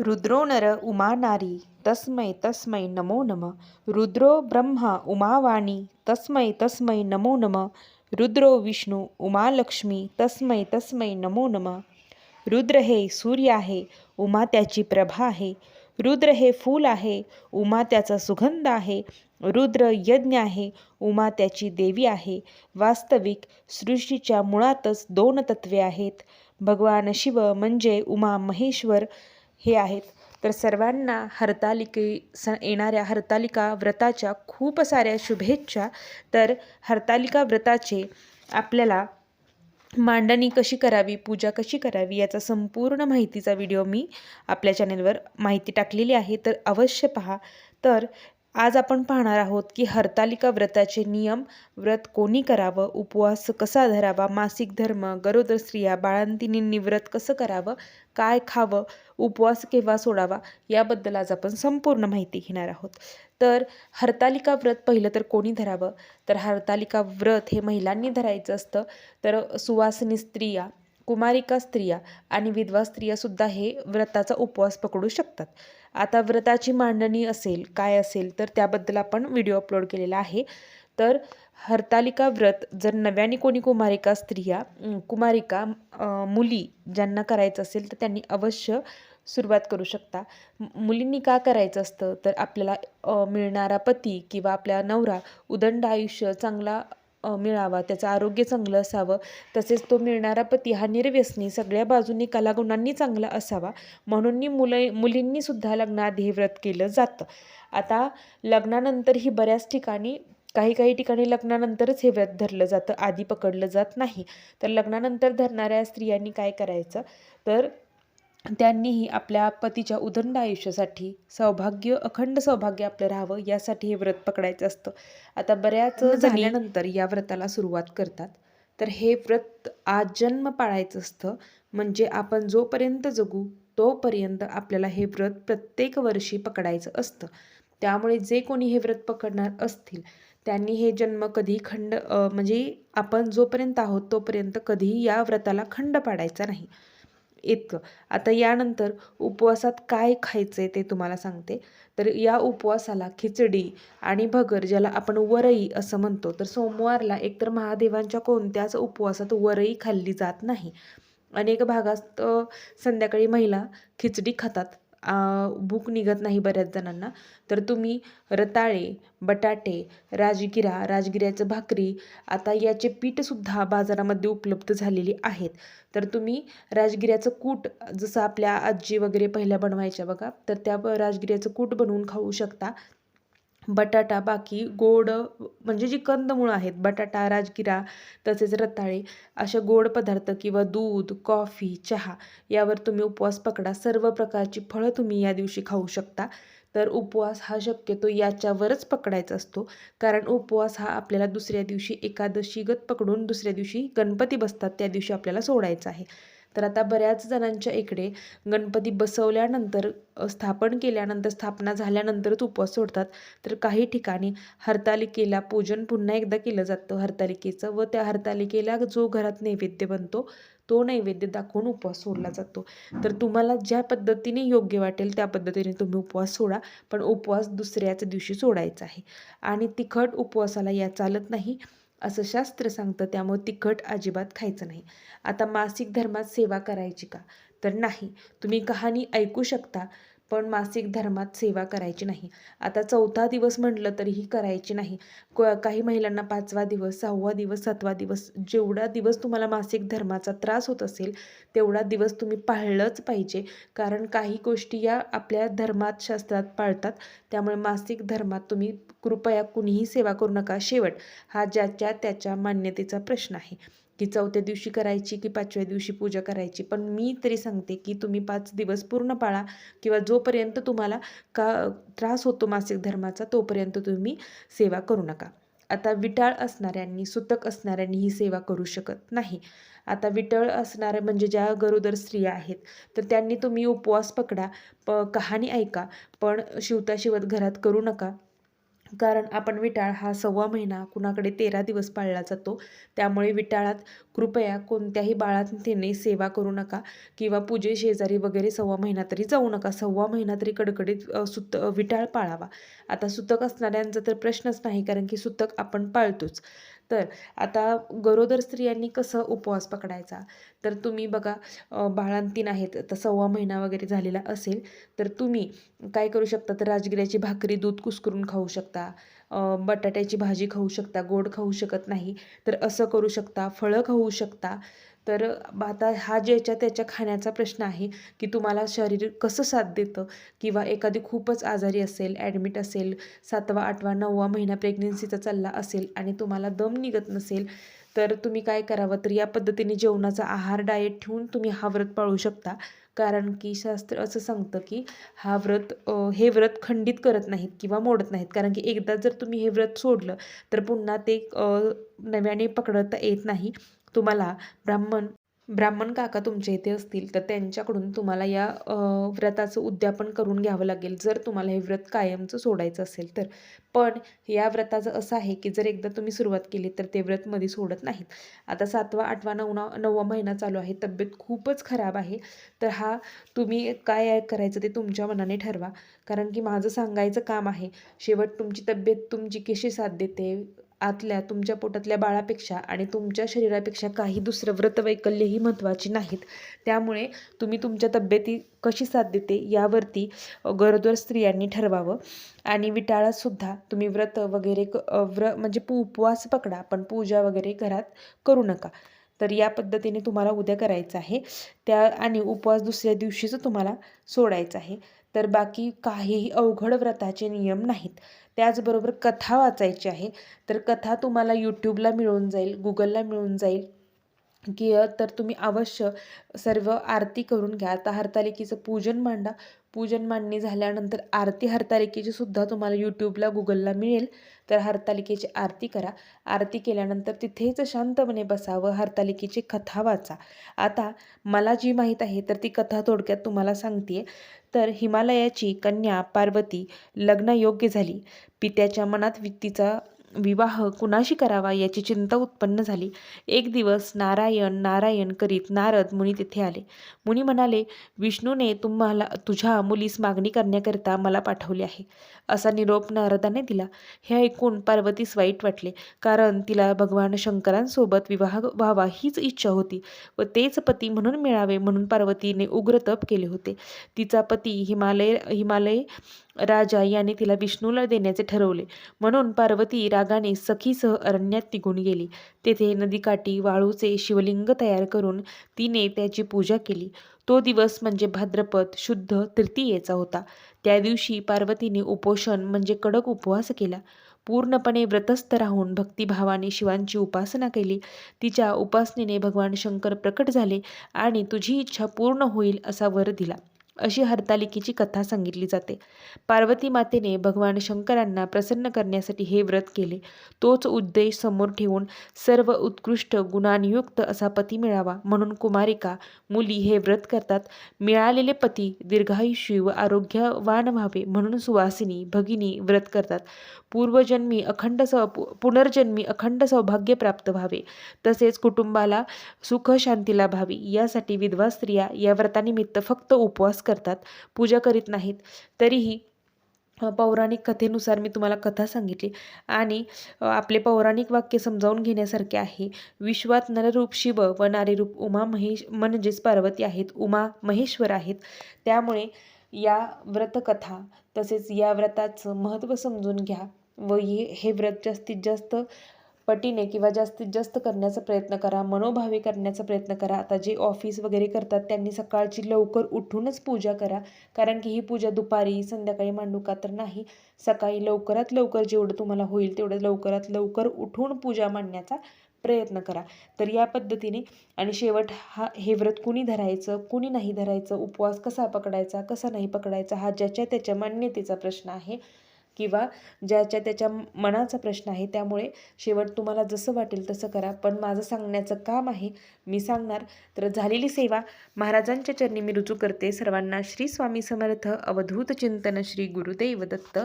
रुद्रो नर उमा नारी तस्मै तस्मै नमो नम. रुद्रो ब्रह्मा उमावाणी तस्मै तस्मै नमो नमः. रुद्रो विष्णू उमालक्ष्मी तस्मै तस्मै नमो नमः. रुद्र हे सूर्य आहे उमा त्याची प्रभा आहे. रुद्र हे फूल आहे उमा त्याचा सुगंध आहे. रुद्र यज्ञ आहे उमा त्याची देवी आहे. वास्तविक सृष्टीच्या मुळातच दोन तत्वे आहेत. भगवान शिव म्हणजे उमा महेश्वर हे आहेत. तर सर्वांना हरतालिके स येणाऱ्या हरतालिका व्रताच्या खूप साऱ्या शुभेच्छा. तर हरतालिका व्रताचे आपल्याला मांडणी कशी करावी पूजा कशी करावी याचा संपूर्ण माहितीचा व्हिडिओ मी आपल्या चॅनेलवर माहिती टाकलेली आहे. तर अवश्य पहा. तर आज आपण पाहणार आहोत की हरतालिका व्रताचे नियम व्रत कोणी करावं उपवास कसा धरावा मासिक धर्म गरोदर स्त्रिया बाळंतिनींनी व्रत कसं करावं काय खावं उपवास केव्हा सोडावा याबद्दल आज आपण संपूर्ण माहिती घेणार आहोत. तर हरतालिका व्रत पहिलं तर कोणी धरावं? तर हरतालिका व्रत हे महिलांनी धरायचं असतं. तर सुवासिनी स्त्रिया कुमारिका स्त्रिया आणि विधवा स्त्रियासुद्धा हे व्रताचा उपवास पकडू शकतात. आता व्रताची मांडणी असेल काय असेल तर त्याबद्दल आपण व्हिडिओ अपलोड केलेला आहे. तर हरतालिका व्रत जर नव्याने कोणी कुमारिका स्त्रिया कुमारिका मुली ज्यांना करायचं असेल तर त्यांनी अवश्य सुरुवात करू शकता. मुलींनी का करायचं असतं? तर आपल्याला मिळणारा पती किंवा आपला नवरा उदंड आयुष्य चांगला मिळावा त्याचं आरोग्य चांगलं असावं. तसेच तो मिळणारा पती हा निर्व्यसनी सगळ्या बाजूंनी कलागुणांनी चांगला असावा. म्हणून मुलं मुलींनीसुद्धा लग्नाआधी हे व्रत केलं जातं. आता लग्नानंतर ही बऱ्याच ठिकाणी काही काही ठिकाणी लग्नानंतरच हे व्रत धरलं जातं. आधी पकडलं जात नाही. तर लग्नानंतर धरणाऱ्या स्त्रियांनी काय करायचं? तर त्यांनीही आपल्या पतीच्या उदंड आयुष्यासाठी सौभाग्य अखंड सौभाग्य आपलं राहावं यासाठी हे व्रत पकडायचं असतं. आता बऱ्याच झाल्यानंतर या व्रताला सुरुवात करतात. तर हे व्रत आजन्म पाळायचं असतं. म्हणजे आपण जोपर्यंत जगू तोपर्यंत आपल्याला हे व्रत प्रत्येक वर्षी पकडायचं असतं. त्यामुळे जे कोणी हे व्रत पकडणार असतील त्यांनी हे जन्म कधी खंड म्हणजे आपण जोपर्यंत आहोत तोपर्यंत कधीही या व्रताला खंड पाडायचा नाही. इतकं आता यानंतर उपवासात काय खायचं आहे ते तुम्हाला सांगते. तर या उपवासाला खिचडी आणि भगर ज्याला आपण वरई असं म्हणतो तर सोमवारला एकतर महादेवांच्या कोणत्याच उपवासात वरई खाल्ली जात नाही. अनेक भागात संध्याकाळी महिला खिचडी खातात. भूक निघत नाही बऱ्याच जणांना. तर तुम्ही रताळे बटाटे राजगिरा राजगिऱ्याचं भाकरी आता याचे पीठसुद्धा बाजारामध्ये उपलब्ध झालेली आहेत. तर तुम्ही राजगिऱ्याचं कूट जसं आपल्या आजी वगैरे पहिल्या बनवायच्या बघा तर त्या राजगिऱ्याचं कूट बनवून खाऊ शकता. बटाटा बाकी गोड म्हणजे जी कंदमुळं आहेत बटाटा राजगिरा तसेच रताळे अशा गोड पदार्थ किंवा दूध कॉफी चहा यावर तुम्ही उपवास पकडा. सर्व प्रकारची फळं तुम्ही या दिवशी खाऊ शकता. तर उपवास हा शक्यतो याच्यावरच पकडायचा असतो. कारण उपवास हा आपल्याला दुसऱ्या दिवशी एकादशीगत पकडून दुसऱ्या दिवशी गणपती बसतात त्या दिवशी आपल्याला सोडायचा आहे. तर आता बऱ्याच जणांच्या इकडे गणपती बसवल्यानंतर स्थापन केल्यानंतर स्थापना झाल्यानंतरच उपवास सोडतात. तर काही ठिकाणी हरतालिकेला पूजन पुन्हा एकदा केलं जातं हरतालिकेचं व त्या हरतालिकेला जो घरात नैवेद्य बनतो तो नैवेद्य दाखवून उपवास सोडला जातो. तर तुम्हाला ज्या पद्धतीने योग्य वाटेल त्या पद्धतीने तुम्ही उपवास सोडा पण उपवास दुसऱ्याच दिवशी सोडायचा आहे. आणि तिखट उपवासाला या चालत नाही. असं शास्त्र सांगतं त्यामुळे तिखट अजिबात खायचं नाही. आता मासिक धर्मात सेवा करायची का? तर नाही. तुम्ही कहाणी ऐकू शकता. पण मासिक धर्मात सेवा करायची नाही. आता चौथा दिवस म्हटलं तरीही करायची नाही. क काही महिलांना पाचवा दिवस सहावा दिवस सातवा दिवस जेवढा दिवस तुम्हाला मासिक धर्माचा त्रास होत असेल तेवढा दिवस तुम्ही पाळलंच पाहिजे. कारण काही गोष्टी या आपल्या धर्मात शास्त्रात पाळतात. त्यामुळे मासिक धर्मात तुम्ही कृपया कुणीही सेवा करू नका. शेवट हा ज्याच्या त्याच्या मान्यतेचा प्रश्न आहे. की चौथ्या दिवशी करायची की पाचव्या दिवशी पूजा करायची. पण मी तरी सांगते की तुम्ही पाच दिवस पूर्ण पाळा किंवा जोपर्यंत तुम्हाला का त्रास होतो मासिक धर्माचा तोपर्यंत तुम्ही सेवा करू नका. आता विटाळ असणाऱ्यांनी सुतक असणाऱ्यांनी ही सेवा करू शकत नाही. आता विटळ असणाऱ्या म्हणजे ज्या गरोदर स्त्रिया आहेत तर त्यांनी तुम्ही उपवास पकडा प कहाणी ऐका पण शिवता शिवत घरात करू नका. कारण आपण विटाळ हा सव्वा महिना कुणाकडे तेरा दिवस पाळला जातो. त्यामुळे विटाळात कृपया कोणत्याही बाळांतीने सेवा करू नका किंवा पूजे शेजारी वगैरे सव्वा महिना तरी जाऊ नका. सव्वा महिना तरी कडकडीत सुत विटाळ पाळावा. आता सुतक असणाऱ्यांचा तर प्रश्नच नाही कारण की सुतक आपण पाळतोच. तर आता गरोदर स्त्रियांनी कसं उपवास पकडायचा? तर तुम्ही बघा बाळांतीन आहेत तर सव्वा महिना वगैरे झालेला असेल तर तुम्ही काय करू शकता? तर राजगिऱ्याची भाकरी दूध कुस्करून खाऊ शकता बटाट्याची भाजी खाऊ शकता गोड खाऊ शकत नाही तर असं करू शकता फळं खाऊ शकता तर आता हा ज्याच्या त्याच्या खाण्याचा प्रश्न आहे की तुम्हाला शरीर कसं साथ देतं? किंवा एखादी खूपच आजारी असेल ॲडमिट असेल सातवा आठवा नववा महिना प्रेग्नेन्सीचा चालला असेल आणि तुम्हाला दम निघत नसेल तर तुम्ही काय करावं? तर या पद्धतीने जेवणाचा आहार डाएट ठेवून तुम्ही हा व्रत पाळू शकता. कारण की शास्त्र असं सांगतं की हा व्रत हे व्रत खंडित करत नाहीत किंवा मोडत नाहीत. कारण की एकदा जर तुम्ही हे व्रत सोडलं तर पुन्हा ते नव्याने पकडता येत नाही. तुम्हाला ब्राह्मण ब्राह्मण काका तुमच्या इथे असतील तर त्यांच्याकडून तुम्हाला या व्रताचं उद्यापन करून घ्यावं लागेल जर तुम्हाला हे व्रत कायमचं सोडायचं असेल तर. पण या व्रताचं असं आहे की जर एकदा तुम्ही सुरुवात केली तर ते व्रत मध्ये सोडत नाहीत. आता सातवा आठवा नववा नववा महिना चालू आहे तब्येत खूपच खराब आहे तर हा तुम्ही काय करायचं ते तुमच्या मनाने ठरवा. कारण की माझं सांगायचं काम आहे शेवट तुमची तब्येत तुमची कशी साथ देते आतल्या तुमच्या पोटातल्या बाळापेक्षा आणि तुमच्या शरीरापेक्षा काही दुसरं व्रतवैकल्य ही महत्त्वाची नाहीत. त्यामुळे तुम्ही तुमच्या तब्येती कशी साथ देते यावरती गरोदर स्त्रियांनी ठरवावं. आणि विटाळातसुद्धा तुम्ही व्रत वगैरे क व्र म्हणजे पू उपवास पकडा पण पूजा वगैरे घरात करू नका. तर या पद्धतीने तुम्हाला उद्या करायचं आहे. त्या आणि उपवास दुसऱ्या दिवशीचं तुम्हाला सोडायचं आहे. तर बाकी काहीही अवघड व्रताचे नियम नाहीत. त्याचबरोबर कथा वाचायची आहे. तर कथा तुम्हाला यूट्यूबला मिळून जाईल गुगलला मिळून जाईल. की तर तुम्ही अवश्य सर्व आरती करून घ्या. आता हरतालिकेचं पूजन मांडा. पूजन मांडणी झाल्यानंतर आरती हरतालिकेची सुद्धा तुम्हाला यूट्यूबला गुगलला मिळेल. तर हरतालिकेची आरती करा. आरती केल्यानंतर तिथेच शांतपणे बसावं हरतालिकेची कथा वाचा. आता मला जी माहीत आहे तर ती कथा थोडक्यात तुम्हाला सांगते तर हिमालयाची कन्या पार्वती लग्न योग्य झाली. पित्याच्या मनात तिचा विवाह कुणाशी करावा याची चिंता उत्पन्न झाली. एक दिवस नारायण नारायण करीत नारद मुनी तिथे आले. मुनी म्हणाले विष्णूने तुम्हाला तुझ्या मुलीस मागणी करण्याकरिता मला पाठवले आहे. असा निरोप नारदाने दिला. हे ऐकून पार्वतीस वाईट वाटले कारण तिला भगवान शंकरांसोबत विवाह व्हावा हीच इच्छा होती व तेच पती म्हणून मिळावे म्हणून पार्वतीने उग्र तप केले होते. तिचा पती हिमालय हिमालय राजा याने तिला विष्णूला देण्याचे ठरवले. म्हणून पार्वती रागाने सखीसह अरण्यात निघून गेली. तेथे नदीकाठी वाळूचे शिवलिंग तयार करून तिने त्याची पूजा केली. तो दिवस म्हणजे भाद्रपद शुद्ध तृतीयेचा होता. त्या दिवशी पार्वतीने उपोषण म्हणजे कडक उपवास केला. पूर्णपणे व्रतस्थ राहून भक्तिभावाने शिवांची उपासना केली. तिच्या उपासनेने भगवान शंकर प्रकट झाले आणि तुझी इच्छा पूर्ण होईल असा वर दिला. अशी हरतालिकेची कथा सांगितली जाते. पार्वती मातेने भगवान शंकरांना प्रसन्न करण्यासाठी हे व्रत केले. तोच उद्देश समोर ठेवून सर्व उत्कृष्ट गुणांयुक्त असा पती मिळावा म्हणून कुमारिका मुली हे व्रत करतात. मिळालेले पती दीर्घायुषी व आरोग्यवान व्हावे म्हणून सुवासिनी भगिनी व्रत करतात. पूर्वजन्मी अखंड सौ पु- पुनर्जन्मी अखंड सौभाग्य प्राप्त व्हावे. तसेच कुटुंबाला सुख शांती लाभावी यासाठी विधवा स्त्रिया या व्रतानिमित्त फक्त उपवास करतात पूजा करीत नाहीत. तरीही पौराणिक कथेनुसार मी तुम्हाला कथा सांगितली. आणि आपले पौराणिक वाक्य समजावून घेण्यासारखे आहे. विश्वात नररूप शिव व नारीरूप उमा महेश म्हणजेच पार्वती आहेत. उमा महेश्वर आहेत. त्यामुळे या व्रतकथा तसेच या व्रताचं महत्त्व समजून घ्या. व ही हे व्रत जास्तीत जास्त पटीने किंवा जास्तीत जास्त करण्याचा प्रयत्न करा मनोभावे करण्याचा प्रयत्न करा. आता जे ऑफिस वगैरे करतात त्यांनी सकाळची लवकर उठूनच पूजा करा. कारण की ही पूजा दुपारी संध्याकाळी मांडू का तर नाही. सकाळी लवकरात लवकर जेवढं तुम्हाला होईल तेवढं लवकरात लवकर उठून पूजा मांडण्याचा प्रयत्न करा. तर या पद्धतीने आणि शेवट हा हे व्रत कुणी धरायचं कुणी नाही धरायचं उपवास कसा पकडायचा कसा नाही पकडायचा हा ज्याच्या त्याच्या मान्यतेचा प्रश्न आहे. किंवा ज्याच्या त्याच्या मनाचा प्रश्न आहे त्यामुळे शेवट तुम्हाला जसं वाटेल तसं करा. पण माझं सांगण्याचं काम आहे मी सांगणार. तर झालेली सेवा. महाराजांच्या चरणी मी रुजू करते. सर्वांना श्री स्वामी समर्थ. अवधूत चिंतन श्री गुरुदेव दत्त.